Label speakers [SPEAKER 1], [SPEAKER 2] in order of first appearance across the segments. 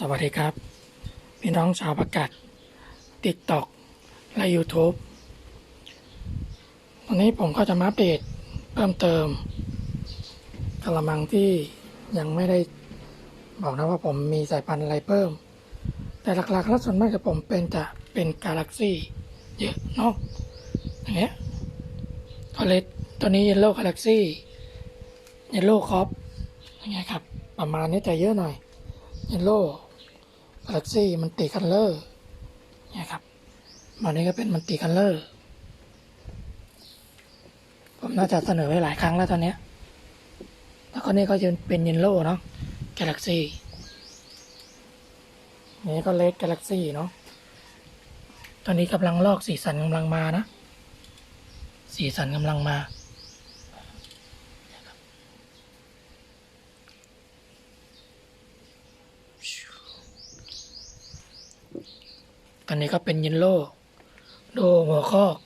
[SPEAKER 1] สวัสดีครับ พี่น้องชาวประกาศติ๊กต็อกและ YouTube วันนี้ผมก็จะมาอัปเดตเพิ่มเติมกระมังที่ยังไม่ได้บอกนะว่าผมมีสายพันธุ์อะไรเพิ่ม แต่หลักๆแล้วส่วนมากจะผมเป็นจะเป็นกาแล็กซี่เยอะเนาะอย่างเงี้ยตัวเล็กตัวนี้เยลโล่กาแล็กซี่เยลโล่คอปอย่างเงี้ยครับ ประมาณนี้แต่เยอะหน่อยเยลโล่ กาแล็กซี่มันติคันเลอร์เนี่ยครับวันนี้ก็เป็นมันติคันเลอร์ผมน่าจะเสนอไว้หลายครั้งแล้วตอนนี้แล้วก็นี่ก็จะเป็นเยลโล่เนาะกาแล็กซี่นี่ก็เลดกาแล็กซี่เนาะตอนนี้กำลังลอกสีสันกำลังมานะ สีสันกำลังมา อนนี้ก็เป็นเยลโลดูหัวข้อก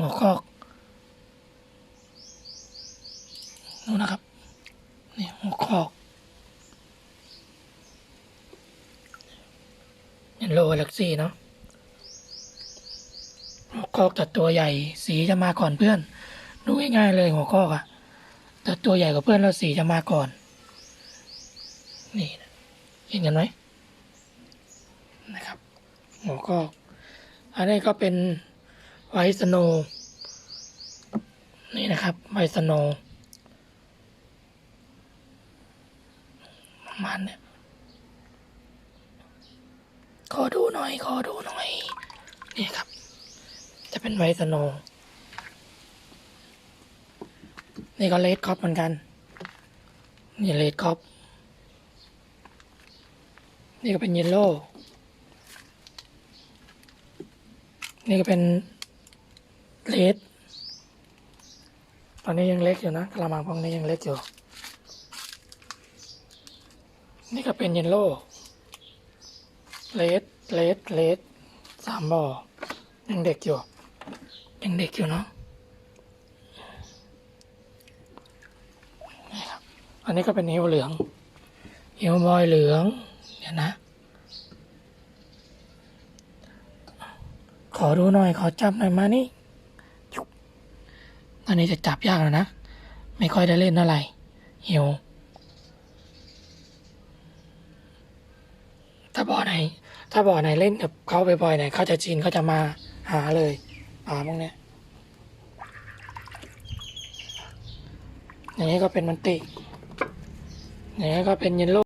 [SPEAKER 1] หัวข้อกนู่นนะครับ นี่หัวข้อกเยลโล่กาแล็กซี่เนาะหัวข้อกแต่ตัวใหญ่สีจะมาก่อนเพื่อน ดูง่ายๆเลยหัวข้อกอะแต่ตัวใหญ่กว่าเพื่อนแล้วสีจะมาก่อน นี่เห็นกันไหมนะครับ หัวข้อกอันนี้ก็เป็นไวสโนนี่นะครับไวสโนประมาณเนี้ยขอดูหน่อย ขอดูหน่อย นี่ครับ จะเป็นไวสโนนี่ก็เลดคอปเหมือนกัน นี่เลดคอปนี่ก็เป็นเยลโล่ นี่ก็เป็นเลดตอนนี้ยังเล็กอยู่นะกระมังพวกนี้ยังเล็กอยู่ นี่ก็เป็นเยลโล่เลดเลดเลดสามบ่อยังเด็กอยู่ ยังเด็กอยู่เนาะนี่ครับ อันนี้ก็เป็นเฮวเหลืองเฮวบอยเหลือง เดี๋ยวนะ ขอดูหน่อยขอจับหน่อยมานี่จุ๊บอันนี้จะจับยากแล้วนะ ไม่ค่อยได้เล่นเท่าไหร่หิวถ้าบ่อไหน ถ้าบ่อไหนเล่นกับเขาบ่อยๆไหนเขาจะชินเขาจะมาหาเลยปลาพวกเนี้ยอย่างนี้ก็เป็นมันติอย่างนี้ก็เป็นเยลโล